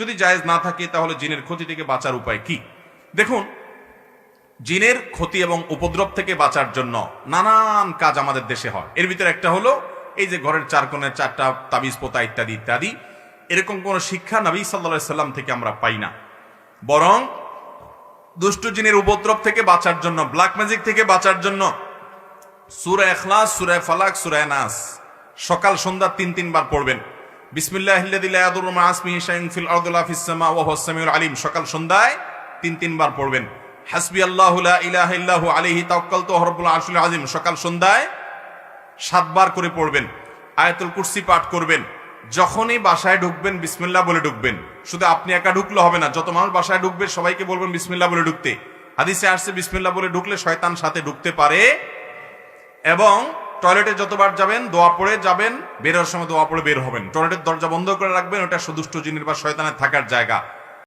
যদি জায়েজ না থাকে, তাহলে জিনের ক্ষতি থেকে বাঁচার উপায় কি? দেখুন, জিনের ক্ষতি এবং উপদ্রব থেকে বাঁচার জন্য নানান কাজ আমাদের দেশে হয়। এর ভিতরে একটা হলো, এই যে ঘরের চার কোণের চারটা তাবিজ পোতা ইত্যাদি ইত্যাদি, এরকম কোন শিক্ষা নবী সাল্লা সাল্লাম থেকে আমরা পাই না। বরং, দুষ্ট জিনের উপদ্রব থেকে বাঁচার জন্য ব্ল্যাক ম্যাজিক থেকে বাঁচার জন্য, সুরা এখলাস সুরায় ফালাক সুরায় নাস, সকাল, সন্ধ্যা তিন তিনবার পড়বেন। আলিম। সকাল সন্ধ্যায় তিন তিনবার পড়বেন। আরশুল আজিম সকাল সন্ধ্যায় সাতবার করে পড়বেন। পাঠ করবেন। যখনই বাসায় ঢুকবেন, বিসমিল্লাহ বলে ঢুকবেন। শুধু আপনি একা ঢুকলে হবে না, যত মানুষ বাসায় ঢুকবে, সবাইকে বলবেন বিসমিল্লাহ বলে ঢুকতে। হাদিসে আসছে, বিসমিল্লাহ বলে ঢুকলে শয়তান সাথে ঢুকতে পারে। এবং টয়লেটে যতবার যাবেন, দোয়া পড়ে যাবেন বেরোর সময় দোয়া পড়ে বের হবেন। টয়লেটের দরজা বন্ধ করে রাখবেন, ওটা সুদুষ্ট জিনের বা শয়তানের থাকার জায়গা।